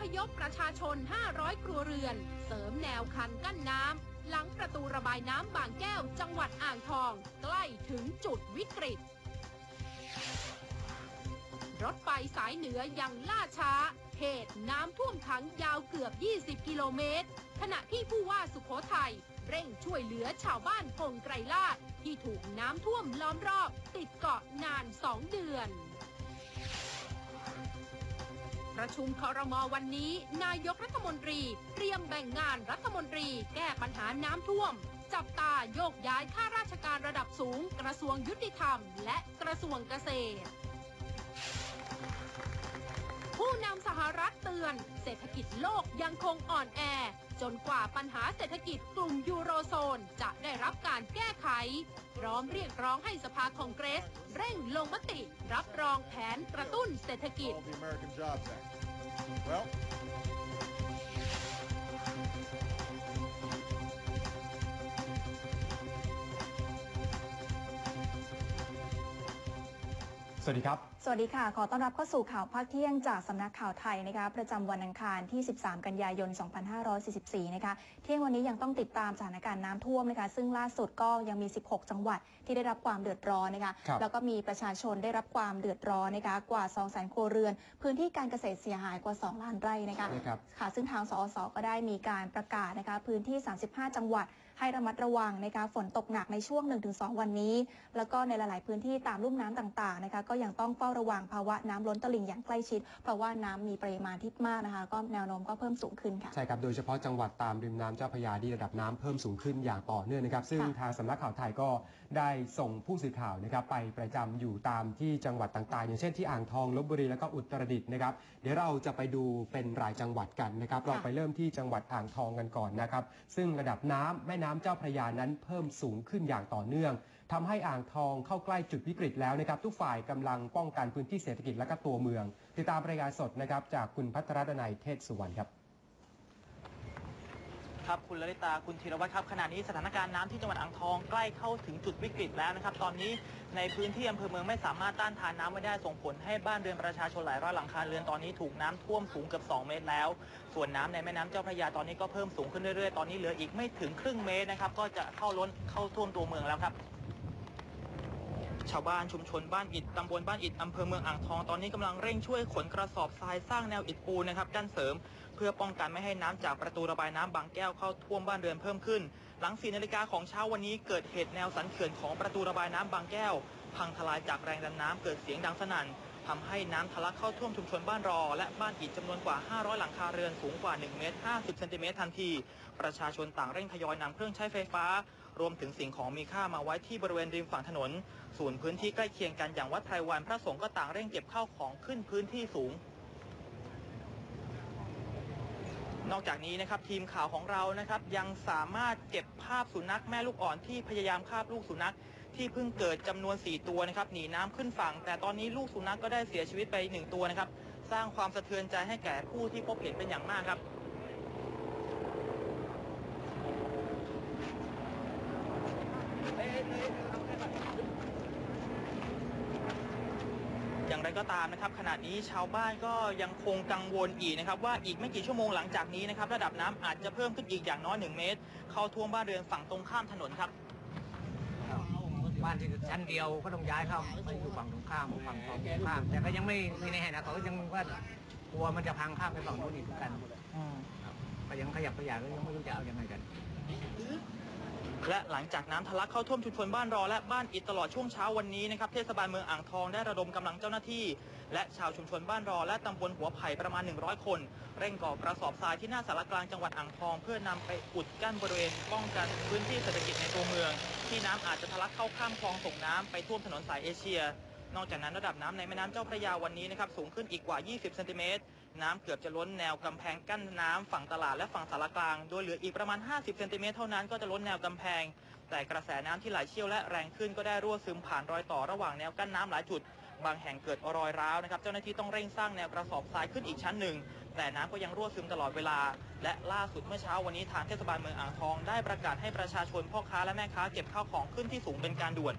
พยพประชาชน 500 ครัวเรือน เสริมแนวคันกั้นน้ำ หลังประตูระบายน้ำบางแก้ว จังหวัดอ่างทอง ใกล้ถึงจุดวิกฤต รถไฟสายเหนือยังล่าช้า เหตุน้ำท่วมขังยาวเกือบ 20 กิโลเมตร ขณะที่ผู้ว่าสุโขทัยเร่งช่วยเหลือชาวบ้านพงไกรลาดที่ถูกน้ำท่วมล้อมรอบ ติดเกาะนาน2เดือน ประชุมคอรมอวันนี้ นายกรัฐมนตรี เตรียมแบ่งงานรัฐมนตรี แก้ปัญหาน้ำท่วม จับตาโยกย้ายข้าราชการระดับสูง กระทรวงยุติธรรม และกระทรวงเกษตร ผู้นำสหรัฐเตือน เศรษฐกิจโลกยังคงอ่อนแอ จนกว่าปัญหาเศรษฐกิจกลุ่มยูโรโซน จะได้รับการแก้ไข พร้อมเรียกร้องให้สภาคองเกรส เร่งลงมติ รับรองแผนกระตุ้นเศรษฐกิจ All the American Jobs Act. Well, สวัสดีครับส วัสดีค่ะ ขอต้อนรับเข้าสู่ข่าวภาคเที่ยงจากสำนักข่าวไทยนะคะ ประจำวันอังคารที่ 13 กันยายน 2544 นะคะ เที่ยงวันนี้ยังต้องติดตามสถานการณ์น้ำท่วมนะคะ ซึ่งล่าสุดก็ยังมี 16 จังหวัดที่ได้รับความเดือดร้อนนะคะครับแล้วก็มีประชาชนได้รับความเดือดร้อนนะคะ กว่า 200,000 ครัวเรือน พื้นที่การเกษตรเสียหายกว่า 2 ล้านไร่นะคะนะครับค่ะ ซึ่งทางสอสก็ได้มีการประกาศนะคะ พื้นที่ 35 จังหวัด ให้ระมัดระวังนะคะฝนตกหนักในช่วง 1-2 วันนี้ แล้วก็ในหลาย ๆ พื้นที่ตามลุ่มน้ำต่าง ๆ นะคะ ก็ยังต้องเฝ้าระวังภาวะน้ำล้นตลิ่งอย่างใกล้ชิด เพราะว่าน้ำมีปริมาณที่มากนะคะ ก็แนวโน้มก็เพิ่มสูงขึ้นค่ะใช่ครับโดยเฉพาะจังหวัดตามริมน้ำเจ้าพระยาที่ระดับน้ำเพิ่มสูงขึ้นอย่างต่อเนื่องนะครับ ซึ่งค่ะทางสำนักข่าวไทยก็ ได้ส่งผู้สื่อข่าวนะครับไปประจำอยู่ตามที่จังหวัดต่างๆ อย่างเช่นที่อ่างทองลบบุรีแล้วก็อุตรดิตถ์นะครับ เดี๋ยวเราจะไปดูเป็นรายจังหวัดกันนะครับเราไปเริ่มที่จังหวัดอ่างทองกันก่อนนะครับ ซึ่งระดับน้ำแม่น้ำเจ้าพระยานั้นเพิ่มสูงขึ้นอย่างต่อเนื่องทำให้อ่างทองเข้าใกล้จุดวิกฤตแล้วนะครับ ทุกฝ่ายกำลังป้องกันพื้นที่เศรษฐกิจและก็ตัวเมือง ติดตามรายงานสดนะครับจากคุณพัทรดนัยเทศสุวรรณครับ ครับคุณลลิตาคุณธีรวัตรครับขณะนี้สถานการณ์น้ำที่จังหวัดอ่างทองใกล้เข้าถึงจุดวิกฤตแล้วนะครับ ตอนนี้ในพื้นที่อำเภอเมืองไม่สามารถต้านทานน้ำไว้ได้ส่งผลให้บ้านเรือนประชาชนหลายร้อยหลังคาเรือนตอนนี้ถูกน้ำท่วมสูงเกือบ 2 เมตรแล้ว ส่วนน้ำในแม่น้ำเจ้าพระยาตอนนี้ก็เพิ่มสูงขึ้นเรื่อยๆ ตอนนี้เหลืออีกไม่ถึงครึ่งเมตรนะครับก็จะเข้าล้นเข้าท่วมตัวเมืองแล้วครับชาวบ้านชุมชนบ้านอิฐตำบลบ้านอิฐอำเภอเมืองอ่างทองตอนนี้กำลังเร่งช่วยขนกระสอบทรายสร้างแนวอิฐปูนนะครับกั้นเสริม พื่อป้องกันไม่ให้น้ำจากประตูระบายน้ำบางแก้วเข้าท่วมบ้านเรือนเพิ่มขึ้น หลัง4นาฬิกาของเช้าวันนี้เกิดเหตุแนวสันเขื่อนของประตูระบายน้ำบางแก้ว พังทลายจากแรงดันน้ำเกิดเสียงดังสนั่นทำให้น้ำทะลักเข้าท่วมชุมชนบ้านรอ และบ้านอิฐจำนวนกว่า 500 หลังคาเรือนสูงกว่า 1 เมตร 50 เซนติเมตรทันที ประชาชนต่างเร่งทยอยนำเครื่องใช้ไฟฟ้า รวมถึงสิ่งของมีค่ามาไว้ที่บริเวณริมฝั่งถนน ส่วนพื้นที่ใกล้เคียงกันอย่างวัดไพรวันพระสงฆ์ก็ต่างเร่งเก็บข้าวของขึ้นพื้นที่สูง นอกจากนี้นะครับทีมข่าวของเรานะครับยังสามารถเก็บภาพสุนัขแม่ลูกอ่อนที่พยายามคาบลูกสุนัขที่เพิ่งเกิดจำนวน 4 ตัวนะครับหนีน้ำขึ้นฝั่ง แต่ตอนนี้ลูกสุนัขก็ได้เสียชีวิตไป 1 ตัวนะครับ สร้างความสะเทือนใจให้แก่ผู้ที่พบเห็นเป็นอย่างมากครับ อย่าง ไรก็ตามนะครับ ขณะนี้ชาวบ้านก็ยังคงกังวลอีกนะครับ ว่าอีกไม่กี่ชั่วโมงหลังจากนี้นะครับ ระดับน้ำอาจจะเพิ่มขึ้นอีกอย่างน้อย1เมตร เข้าท่วมบ้านเรือนฝั่งตรงข้ามถนนครับบ้านที่ชั้นเดียวก็ต้องย้ายเข้าไปอยู่ฝั่งตรงข้ามฝั่งตรงข้าม แต่ก็ยังไม่ไม่แน่นะเขาก็ยังว่ากลัวมันจะพังข้ามไปฝั่งโน้นอีกเหมือนกันครับก็ยังขยับขยายก็ยังไม่รู้จะเอายังไงกัน และหลังจากน้ำทะลักเข้าท่วมชุมชนบ้านรอและบ้านอิฐตลอดช่วงเช้าวันนี้นะครับเทศบาลเมืองอ่างทองได้ระดมกำลังเจ้าหน้าที่ และชาวชุมชนบ้านรอและตำบลหัวไผ่ประมาณ 100 คน เร่งก่อกระสอบทรายที่หน้าสารกลางจังหวัดอ่างทอง เพื่อนำไปอุดกั้นบริเวณป้องกันพื้นที่เศรษฐกิจในตัวเมือง ที่น้ำอาจจะทะลักเข้าข้ามคลองส่งน้ำไปท่วมถนนสายเอเชีย นอกจากนั้นระดับน้ำในแม่น้ำเจ้าพระยาวันนี้นะครับสูงขึ้นอีกกว่า 20 เซนติเมตร น้ำเกือบจะล้นแนวกำแพงกั้นน้ำฝั่งตลาดและฝั่งสารกลาง โดยเหลืออีกประมาณ 50 เซนติเมตรเท่านั้นก็จะล้นแนวกำแพง แต่กระแสน้ำที่ไหลเชี่ยวและแรงขึ้นก็ได้รั่วซึมผ่านรอยต่อระหว่างแนวกั้นน้ำหลายจุด บางแห่งเกิดรอยร้าวนะครับ เจ้าหน้าที่ต้องเร่งสร้างแนวกระสอบทรายขึ้นอีกชั้นหนึ่ง แต่น้ำก็ยังรั่วซึมตลอดเวลา และล่าสุดเมื่อเช้าวันนี้ทางเทศบาลเมืองอ่างทอง ได้ประกาศให้ประชาชนพ่อค้าและแม่ค้าเก็บข้าวของขึ้นที่สูงเป็นการด่วน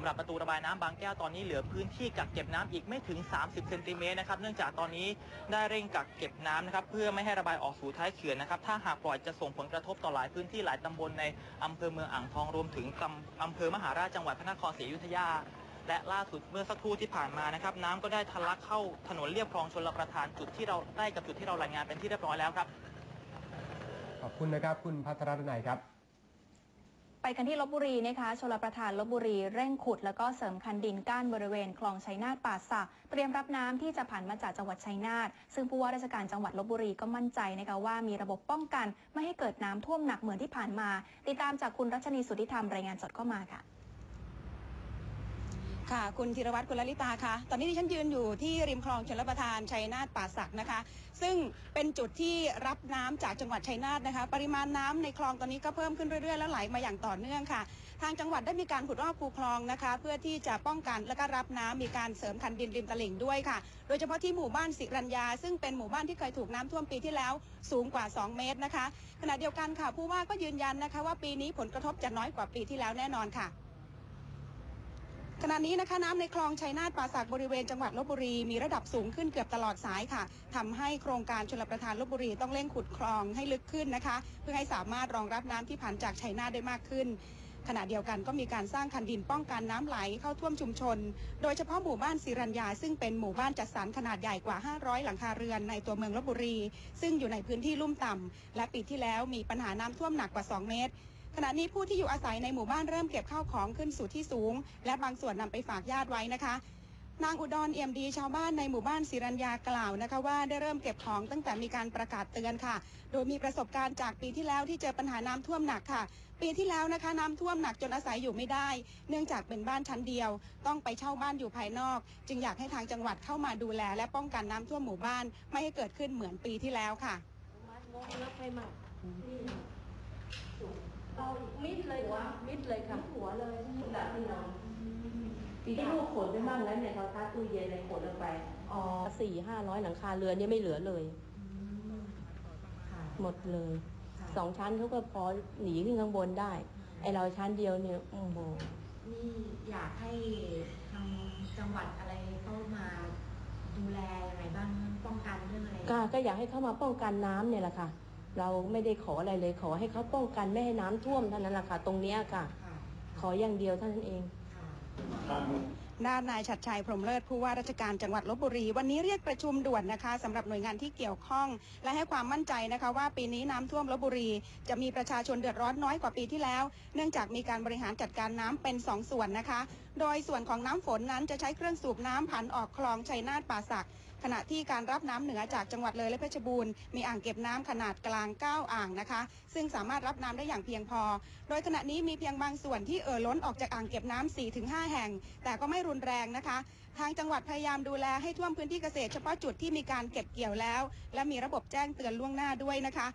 ำหรับประตูระบายน้ำบางแก้วตอนนี้เหลือพื้นที่กักเก็บน้ำอีกไม่ถึง 30เซนติเมตรนะครับ เนื่องจากตอนนี้ได้เร่งกักเก็บน้ำนะครับเพื่อไม่ให้ระบายออกสู่ท้ายเขื่อนนะครับ ถ้าหากปล่อยจะส่งผลกระทบต่อหลายพื้นที่หลายตำบลในอำเภอเมืองอ่างทองรวมถึงอำเภอมหาราชจังหวัดพระนครศรีอยุธยาและล่าสุดเมื่อสักครู่ที่ผ่านมานะครับน้ำก็ได้ทะลักเข้าถนนเลียบคลองชลประทานจุดที่เราใกล้กับจุดที่เรารายงานเป็นที่เรียบร้อยแล้วครับ ขอบคุณนะครับ คุณพัทรนัยครับ ไปกันที่ลบบุรีนะคะชลประทานลบบุรีเร่งขุด แล้วก็เสริมคันดินกั้นบริเวณคลองชัยนาทป่าสักเตรียมรับน้ำที่จะผ่านมาจากจังหวัดชัยนาทซึ่งผู้ว่าราชการจังหวัดลบบุรีก็มั่นใจนะคะว่ามีระบบป้องกัน ไม่ให้เกิดน้ำท่วมหนักเหมือนที่ผ่านมา ติดตามจากคุณรัชนีสุทธิธรรมรายงานสดเข้ามาค่ะ ค่ะ คุณธีรวัตรคุณลลิตาคะตอนนี้ดิฉันยืนอยู่ที่ริมคลองชลประทานชัยนาทป่าสักนะคะ ซึ่งเป็นจุดที่รับน้ำจากจังหวัดชัยนาทนะคะ ปริมาณน้ำในคลองตอนนี้ก็เพิ่มขึ้นเรื่อยๆ แล้วไหลมาอย่างต่อเนื่องค่ะ ทางจังหวัดได้มีการขุดรอบคูคลองนะคะ เพื่อที่จะป้องกันและก็รับน้ำมีการเสริมคันดินริมตลิ่งด้วยค่ะ โดยเฉพาะที่หมู่บ้านสิรัญญา ซึ่งเป็นหมู่บ้านที่เคยถูกน้ำท่วมปีที่แล้วสูงกว่า 2 เมตรนะคะ ขณะเดียวกันค่ะผู้ว่าก็ยืนยันนะคะ ว่าปีนี้ผลกระทบจะน้อยกว่าปีที่แล้วแน่นอนค่ะ ขณะนี้นะคะน้ำในคลองชัยนาทป่าสักบริเวณจังหวัดลบบุรี มีระดับสูงขึ้นเกือบตลอดสายค่ะทำให้โครงการชลประทานลบบุรีต้องเร่งขุดคลองให้ลึกขึ้นนะคะ เพื่อให้สามารถรองรับน้ำที่ผ่านจากชัยนาทได้มากขึ้นขณะเดียวกันก็มีการสร้างคันดินป้องกันน้ำไหลเข้าท่วมชุมชน โดยเฉพาะหมู่บ้านศิรัญญาซึ่งเป็นหมู่บ้านจัดสรรขนาดใหญ่กว่า 500 หลังคาเรือนในตัวเมืองลบบุรี ซึ่งอยู่ในพื้นที่ลุ่มต่ำและปีที่แล้วมีปัญหาน้ำท่วมหนักกว่า 2 เมตร ขณะนี้ผู้ที่อยู่อาศัยในหมู่บ้านเริ่มเก็บข้าวของขึ้นสู่ที่สูง และบางส่วนนำไปฝากญาติไว้นะคะ นางอุดรเอี่ยมดีชาวบ้านในหมู่บ้านศิรัญญากล่าวนะคะว่าได้เริ่มเก็บของตั้งแต่มีการประกาศเตือนค่ะ โดยมีประสบการณ์จากปีที่แล้วที่เจอปัญหาน้ำท่วมหนักค่ะ ปีที่แล้วนะคะน้ำท่วมหนักจนอาศัยอยู่ไม่ได้ เนื่องจากเป็นบ้านชั้นเดียว ต้องไปเช่าบ้านอยู่ภายนอก จึงอยากให้ทางจังหวัดเข้ามาดูแล และป้องกันน้ำท่วมหมู่บ้าน ไม่ให้เกิดขึ้นเหมือนปีที่แล้วค่ะ มิดเลยค่ะมิดเลยค่ะหัวเลยแบบที่นอนที่ลูกขนไปบ้างแล้วเนี่ยเขาทัดตู้เย็นอะไรขนลงไปอ๋อสี่ห้าร้อยหลังคาเรือนเนี่ยไม่เหลือเลย หมดเลยสองชั้นเขาก็พอหนีขึ้นข้างบนได้ไอเราชั้นเดียวเนี่ยโอ้โหนี่อยากให้ทางจังหวัดอะไรเข้ามาดูแลยังไงบ้างป้องกันเรื่องอะไรก็ก็อยากให้เขามาป้องกันน้ำเนี่ยแหละค่ะ เราไม่ได้ขออะไรเลย ขอให้เขาป้องกันไม่ให้น้ำท่วมเท่านั้นแหละค่ะ ตรงเนี้ยค่ะค่ะขออย่างเดียวเท่านั้นเองค่ะด้านนายชัดชัยพรหมเลิศผู้ว่าราชการจังหวัดลบบุรี วันนี้เรียกประชุมด่วนนะคะสำหรับหน่วยงานที่เกี่ยวข้อง และให้ความมั่นใจนะคะ ว่าปีนี้น้ำท่วมลบบุรี จะมีประชาชนเดือดร้อนน้อยกว่าปีที่แล้ว เนื่องจากมีการบริหารจัดการน้ำเป็น 2ส่วนนะคะ โดยส่วนของน้ำฝนนั้นจะใช้เครื่องสูบน้ำผันออกคลองชัยนาทป่าสัก ขณะที่การรับน้ำเหนือจากจังหวัดเลยและเพชรบูรณ์มีอ่างเก็บน้ำขนาดกลาง 9 อ่างนะคะ ซึ่งสามารถรับน้ำได้อย่างเพียงพอ โดยขณะนี้มีเพียงบางส่วนที่เอ่อล้นออกจากอ่างเก็บน้ำ4-5 แห่ง แต่ก็ไม่รุนแรงนะคะ ทางจังหวัดพยายามดูแลให้ท่วมพื้นที่เกษตรเฉพาะจุดที่มีการเก็บเกี่ยวแล้ว และมีระบบแจ้งเตือนล่วงหน้าด้วยนะคะ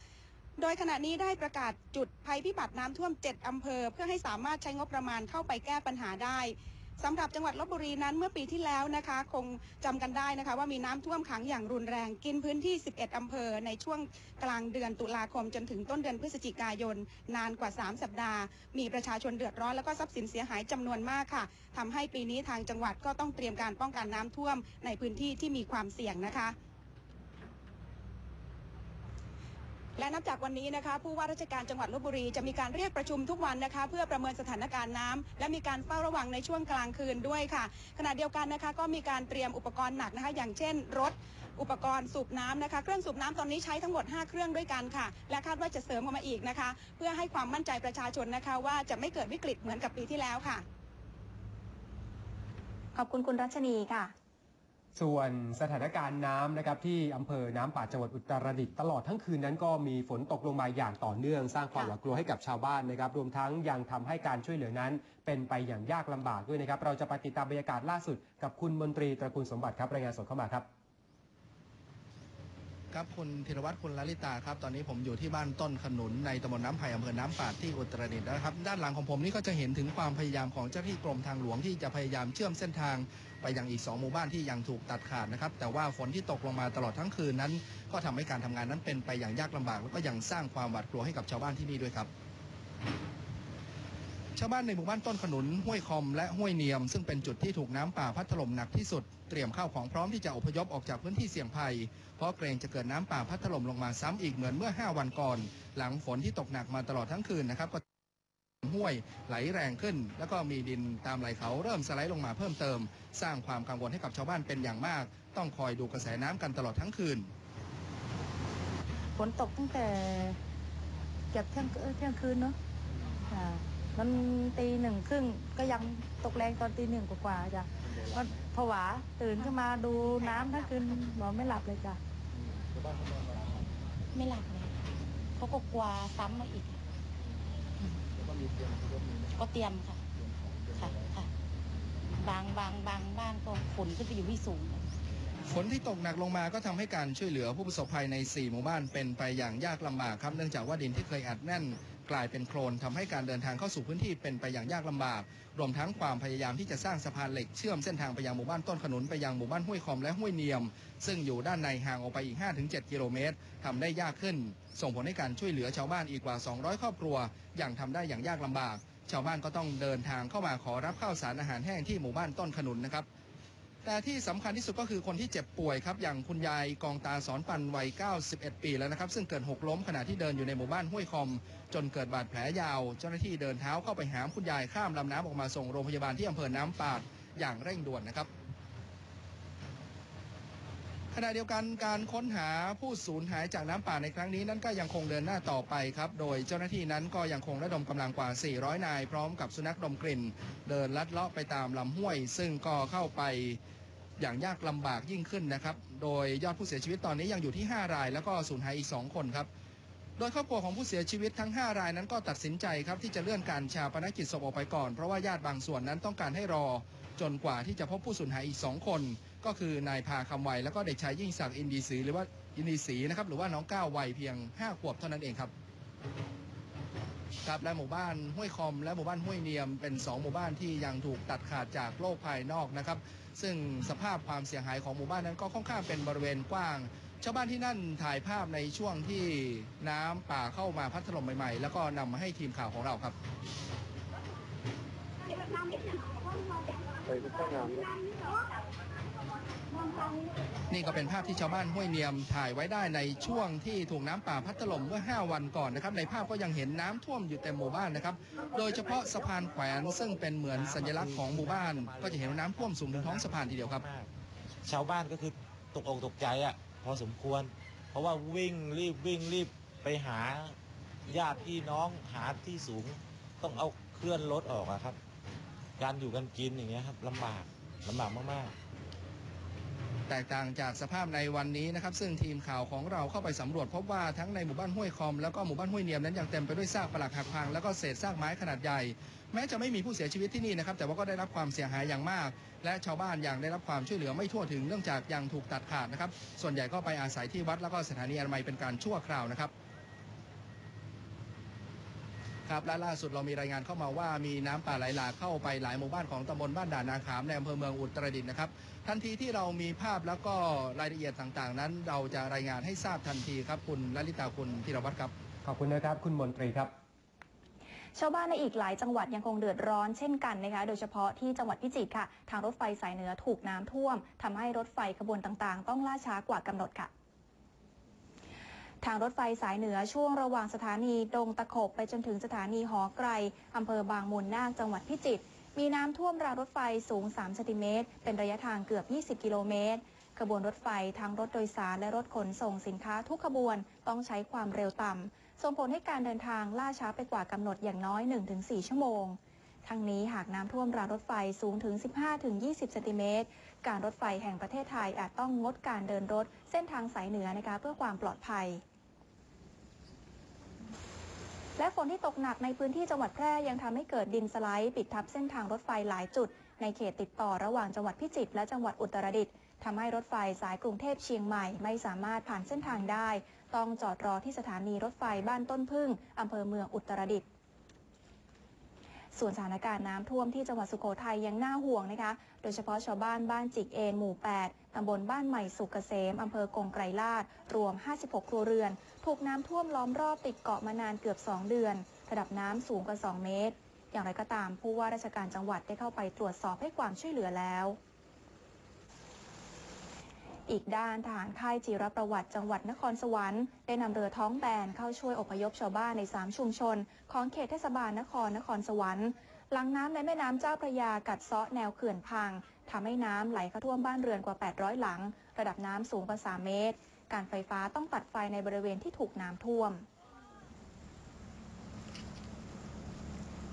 โดยขณะนี้ได้ประกาศจุดภัยพิบัติน้ำท่วม 7 อำเภอ เพื่อให้สามารถใช้งบประมาณเข้าไปแก้ปัญหาได้ สำหรับจังหวัดลบบุรีนั้นเมื่อปีที่แล้วนะคะ คงจำกันได้นะคะ ว่ามีน้ำท่วมขังอย่างรุนแรงกินพื้นที่ 11อำเภอ ในช่วงกลางเดือนตุลาคมจนถึงต้นเดือนพฤศจิกายน นานกว่า 3 สัปดาห์ มีประชาชนเดือดร้อนแล้วก็ทรัพย์สินเสียหายจำนวนมากค่ะทำให้ปีนี้ทางจังหวัดก็ต้องเตรียมการป้องกันน้ำท่วมในพื้นที่ที่มีความเสี่ยงนะคะ และนับจากวันนี้นะคะผู้ว่าราชการจังหวัดลบบุรีจะมีการเรียกประชุมทุกวันนะคะ เพื่อประเมินสถานการณ์น้ำและมีการเฝ้าระวังในช่วงกลางคืนด้วยค่ะ ขณะเดียวกันนะคะก็มีการเตรียมอุปกรณ์หนักนะคะ อย่างเช่น รถอุปกรณ์สูบน้ำนะคะ เครื่องสูบน้ำตอนนี้ใช้ทั้งหมด 5 เครื่องด้วยกันค่ะ และคาดว่าจะเสริมเข้ามาอีกนะคะ เพื่อให้ความมั่นใจประชาชนนะคะ ว่าจะไม่เกิดวิกฤตเหมือนกับปีที่แล้วค่ะ ขอบคุณคุณรัชนีค่ะ ส่วนสถานการณ์น้ำนะครับที่อำเภอน้ำป่าจังหวัดอุตรดิตถ์ตลอดทั้งคืนนั้นก็มีฝนตกลงมาอย่างต่อเนื่อง สร้างความหวาดกลัวให้กับชาวบ้านนะครับ รวมทั้งยังทำให้การช่วยเหลือนั้น เป็นไปอย่างยากลำบากด้วยนะครับ เราจะไปติดตามบรรยากาศล่าสุดกับคุณมนตรีตระกูลสมบัติครับรายงานสดเข้ามาครับ ครับคุณธีรวัตรคุณลลิตาครับตอนนี้ผมอยู่ที่บ้านต้นขนุนในตำบลน้ำไผ่อำเภอน้ำปาดที่อุตรดิตถ์นะครับ ด้านหลังของผมนี่ก็จะเห็นถึงความพยายามของเจ้าหน้าที่กรมทางหลวงที่จะพยายามเชื่อมเส้นทางไปยังอีก 2 หมู่บ้านที่ยังถูกตัดขาดนะครับ แต่ว่าฝนที่ตกลงมาตลอดทั้งคืนนั้น ก็ทำให้การทำงานนั้นเป็นไปอย่างยากลำบาก แล้วก็ยังสร้างความหวาดกลัวให้กับชาวบ้านที่นี่ด้วยครับ ชาวบ้านในหมู่บ้านต้นขนุนห้วยคอมและห้วยเนียม ซึ่งเป็นจุดที่ถูกน้ำป่าพัดถล่มหนักที่สุด เตรียมข้าวของพร้อมที่จะอพยพออกจากพื้นที่เสี่ยงภัย เพราะเกรงจะเกิดน้ำป่าพัดถล่มลงมาซ้ำอีกเหมือนเมื่อ 5 วันก่อน หลังฝนที่ตกหนักมาตลอดทั้งคืนนะครับก็ห้วยไหลแรงขึ้น แล้วก็มีดินตามไหลเขาเริ่มสไลด์ลงมาเพิ่มเติม สร้างความกังวลให้กับชาวบ้านเป็นอย่างมาก ต้องคอยดูกระแสน้ำกันตลอดทั้งคืนฝนตกตั้งแต่เกือบเที่ยงเที่ยงคืนเนาะ มันตีหนึ่งครึ่งก็ยังตกแรงตอนตีหนึ่งกว่าๆจ้ะก็ผวาตื่นขึ้นมาดูน้ำทั้งคืนนอนไม่หลับเลยจ้ะไม่หลับเลยเขาก็กลัวซ้ำมาอีกก็เตรียมค่ะค่ะค่ะ บางบางบางบ้านก็ขนขึ้นไปอยู่ที่สูงฝนที่ตกหนักลงมาก็ทำให้การช่วยเหลือผู้ประสบภัยใน 4 หมู่บ้านเป็นไปอย่างยากลำบากครับ เนื่องจากว่าดินที่เคยอัดแน่น กลายเป็นโคลนทำให้การเดินทางเข้าสู่พื้นที่เป็นไปอย่างยากลำบาก รวมทั้งความพยายามที่จะสร้างสะพานเหล็กเชื่อมเส้นทางไปยังหมู่บ้านต้นขนุนไปยังหมู่บ้านห้วยคอมและห้วยเนียม ซึ่งอยู่ด้านในห่างออกไปอีก 5-7 กิโลเมตรทำได้ยากขึ้น ส่งผลให้การช่วยเหลือชาวบ้านอีกกว่า 200 ครอบครัว อย่างทำได้อย่างยากลำบาก ชาวบ้านก็ต้องเดินทางเข้ามาขอรับข้าวสารอาหารแห้งที่หมู่บ้านต้นขนุนนะครับ แต่ที่สำคัญที่สุดก็คือคนที่เจ็บป่วยครับอย่างคุณยายกองตาสอนปันวัย 91 ปีแล้วนะครับ ซึ่งเกิดหกล้มขณะที่เดินอยู่ในหมู่บ้านห้วยคอม จนเกิดบาดแผลยาว เจ้าหน้าที่เดินเท้าเข้าไปหามคุณยายข้ามลำน้ำออกมาส่งโรงพยาบาลที่อำเภอน้ำปาดอย่างเร่งด่วนนะครับขณะเดียวกันการค้นหาผู้สูญหายจากน้ำป่าในครั้งนี้นั้นก็ยังคงเดินหน้าต่อไปครับ โดยเจ้าหน้าที่นั้นก็ยังคงระดมกำลังกว่า 400 นาย พร้อมกับสุนัขดมกลิ่น เดินลัดเลาะไปตามลำห้วย ซึ่งก็เข้าไป อย่างยากลำบากยิ่งขึ้นนะครับ โดยยอดผู้เสียชีวิตตอนนี้ยังอยู่ที่ 5 ราย แล้วก็สูญหายอีก 2 คนครับ โดยครอบครัวของผู้เสียชีวิตทั้ง 5 รายนั้นก็ตัดสินใจครับที่จะเลื่อนการชาปนกิจศพออกไปก่อน เพราะว่าญาติบางส่วนนั้นต้องการให้รอ จนกว่าที่จะพบผู้สูญหายอีก 2 คน ก็คือนายพาคำไวแล้วก็เด็กชายยิ่งศักดิ์อินดีศรีหรือว่าอินดีศรีนะครับหรือว่าน้องก้าววัยเพียง 5 ขวบเท่านั้นเองครับ ครับและหมู่บ้านห้วยคอมและหมู่บ้านห้วยเนียมเป็น 2 หมู่บ้านที่ยังถูกตัดขาดจากโลกภายนอกนะครับ ซึ่งสภาพความเสียหายของหมู่บ้านนั้นก็ค่อนข้างเป็นบริเวณกว้างชาวบ้านที่นั่นถ่ายภาพในช่วงที่น้ำป่าเข้ามาพัดถล่มใหม่ๆ แล้วก็นำมาให้ทีมข่าวของเราครับนี่ นี่ก็เป็นภาพที่ชาวบ้านห้วยเนียมถ่ายไว้ได้ในช่วงที่ถูกน้ำป่าพัดถล่มเมื่อ 5 วันก่อนนะครับ ในภาพก็ยังเห็นน้ำท่วมอยู่เต็มหมู่บ้านนะครับ โดยเฉพาะสะพานแขวนซึ่งเป็นเหมือนสัญลักษณ์ของหมู่บ้าน ก็จะเห็นว่าน้ำท่วมสูงถึงท้องสะพานทีเดียวครับ ชาวบ้านก็คือตกอกตกใจอะ่ะพอสมควร เพราะว่าวิ่งรีบวิ่งรีบไปหาญาติพี่น้องหาที่สูง ต้องเอาเคลื่อนรถออกอะครับ การอยู่กันกินอย่างเงี้ยครับลำบากลำบากมากๆ แตกต่างจากสภาพในวันนี้นะครับ ซึ่งทีมข่าวของเราเข้าไปสำรวจพบว่าทั้งในหมู่บ้านห้วยคอมแล้วก็หมู่บ้านห้วยเนียมนั้นยังเต็มไปด้วยซากปรักหักพังแล้วก็เศษซากไม้ขนาดใหญ่ แม้จะไม่มีผู้เสียชีวิตที่นี่นะครับ แต่ว่าก็ได้รับความเสียหายอย่างมาก และชาวบ้านยังได้รับความช่วยเหลือไม่ทั่วถึงเนื่องจากยังถูกตัดขาดนะครับ ส่วนใหญ่ก็ไปอาศัยที่วัดแล้วก็สถานีอนามัยเป็นการชั่วคราวนะครับ ครับและล่าสุดเรามีรายงานเข้ามาว่ามีน้ำป่าไหลหลากเข้าไปหลายหมู่บ้านของตำบลบ้านด่านนาขามในอำเภอเมืองอุตรดิตถ์นะครับ ทันทีที่เรามีภาพแล้วก็รายละเอียดต่างๆ นั้น เราจะรายงานให้ทราบทันทีครับคุณลลิตาคุณธีรวัตรครับ ขอบคุณนะครับคุณมนตรีครับชาวบ้านในอีกหลายจังหวัดยังคงเดือดร้อนเช่นกันนะคะ โดยเฉพาะที่จังหวัดพิจิตรค่ะ ทางรถไฟสายเหนือถูกน้ำท่วมทำให้รถไฟขบวนต่างๆ ต้องล่าช้ากว่ากำหนดค่ะ ทางรถไฟสายเหนือช่วงระหว่างสถานีดงตะขบไปจนถึงสถานีหอไกรอำเภอบางมูลนาคจังหวัดพิจิตรมีน้ำท่วมรางรถไฟสูง 3 เซนติเมตร เป็นระยะทางเกือบ 20 กิโลเมตร ขบวนรถไฟทั้งรถโดยสารและรถขนส่งสินค้าทุกขบวนต้องใช้ความเร็วต่ำ ส่งผลให้การเดินทางล่าช้าไปกว่ากำหนดอย่างน้อย 1-4 ชั่วโมง ทั้งนี้หากน้ำท่วมรางรถไฟสูงถึง 15-20 เซนติเมตร การรถไฟแห่งประเทศไทยอาจต้องงดการเดินรถเส้นทางสายเหนือนะคะเพื่อความปลอดภัย และฝนที่ตกหนักในพื้นที่จังหวัดแพร่ยังทำให้เกิดดินสไลด์ปิดทับเส้นทางรถไฟหลายจุด ในเขตติดต่อระหว่างจังหวัดพิจิตรและจังหวัดอุตรดิตถ์ทำให้รถไฟสายกรุงเทพเชียงใหม่ไม่สามารถผ่านเส้นทางได้ ต้องจอดรอที่สถานีรถไฟบ้านต้นพึ่งอำเภอเมืองอุตรดิตถ์ ส่วนสถานการณ์น้ำท่วมที่จังหวัดสุโขทัยยังน่าห่วงนะคะ โดยเฉพาะชาวบ้านบ้านจิกเอนหมู่ 8ตำบลบ้านใหม่สุกเกษมอำเภอกงไกรลาด รวม 56 ครัวเรือน ถูกน้ำท่วมล้อมรอบติดเกาะมานานเกือบ 2 เดือน ระดับน้ำสูงกว่า 2 เมตร อย่างไรก็ตามผู้ว่าราชการจังหวัดได้เข้าไปตรวจสอบให้ความช่วยเหลือแล้ว อีกด้านทหารค่ายจีรประวัติจังหวัดนครสวรรค์ได้นำเรือท้องแบนเข้าช่วยอพยพชาวบ้านใน 3 ชุมชน ของเขตเทศบาลนครนครสวรรค์ หลังน้ำในแม่น้ำเจ้าพระยากัดเซาะแนวเขื่อนพังทำให้น้ำไหลเข้าท่วมบ้านเรือนกว่า 800 หลัง ระดับน้ำสูงกว่า 3 เมตร การไฟฟ้าต้องตัดไฟในบริเวณที่ถูกน้ำท่วม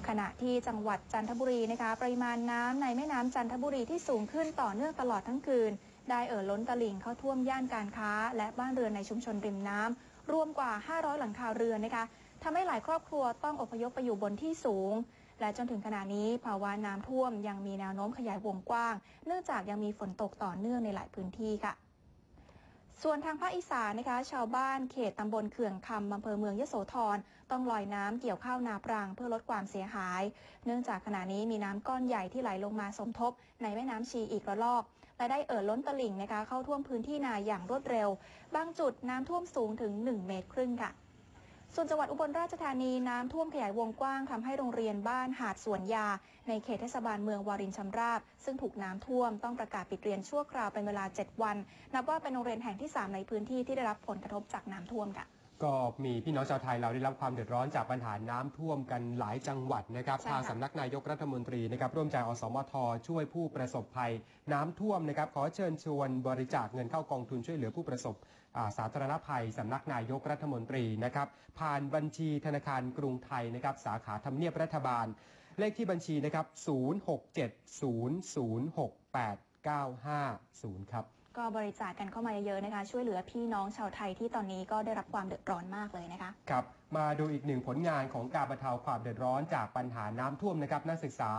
ขณะที่จังหวัดจันทบุรีนะคะปริมาณน้ำในแม่น้ำจันทบุรีที่สูงขึ้นต่อเนื่องตลอดทั้งคืน ได้เอ่อล้นตลิ่งเข้าท่วมย่านการค้า และบ้านเรือนในชุมชนริมน้ำรวมกว่า 500 หลังคาเรือนนะคะทำให้หลายครอบครัวต้องอพยพไปอยู่บนที่สูง และจนถึงขณะนี้ภาวะน้ำท่วมยังมีแนวโน้มขยายวงกว้าง เนื่องจากยังมีฝนตกต่อเนื่องในหลายพื้นที่ค่ะส่วนทางภาคอีสานนะคะชาวบ้านเขตตำบลเขื่องคำอำเภอเมืองยโสธรต้องลอยน้ำเกี่ยวข้าวนาปรังเพื่อลดความเสียหาย เนื่องจากขณะนี้มีน้ำก้อนใหญ่ที่ไหลลงมาสมทบในแม่น้ำชีอีกระลอก และได้เอ่อล้นตลิ่งนะคะ เข้าท่วมพื้นที่นาอย่างรวดเร็ว บางจุดน้ำท่วมสูงถึง 1 เมตรครึ่งค่ะ ส่วนจังหวัดอุบลราชธานีน้ำท่วมขยายวงกว้างทำให้โรงเรียนบ้านหาดสวนยา ในเขตเทศบาลเมืองวารินชำราบ ซึ่งถูกน้ำท่วมต้องประกาศปิดเรียนชั่วคราวเป็นเวลา 7 วัน นับว่าเป็นโรงเรียนแห่งที่ 3 ในพื้นที่ที่ได้รับผลกระทบจากน้ำท่วมค่ะ ก็มีพี่น้องชาวไทยเราได้รับความเดือดร้อนจากปัญหาน้ำท่วมกันหลายจังหวัดนะครับใช่ค่ะ ทางสำนักนายกรัฐมนตรีนะครับร่วมใจอสมท ช่วยผู้ประสบภัยน้ำท่วมนะครับขอเชิญชวนบริจาคเงินเข้ากองทุนช่วยเหลือผู้ประสบอ่าสาธารณภัยสำนักนายกรัฐมนตรีนะครับผ่านบัญชีธนาคารกรุงไทยนะครับสาขาทำเนียบรัฐบาล เลขที่บัญชีนะครับ0670068950ครับ ก็บริจาคกันเข้ามาเยอะๆนะคะ ช่วยเหลือพี่น้องชาวไทยที่ตอนนี้ก็ได้รับความเดือดร้อนมากเลยนะคะครับมาดูอีกหนึ่งผลงานของการบรรเทาความเดือดร้อนจากปัญหาน้ำท่วมนะครับนักศึกษา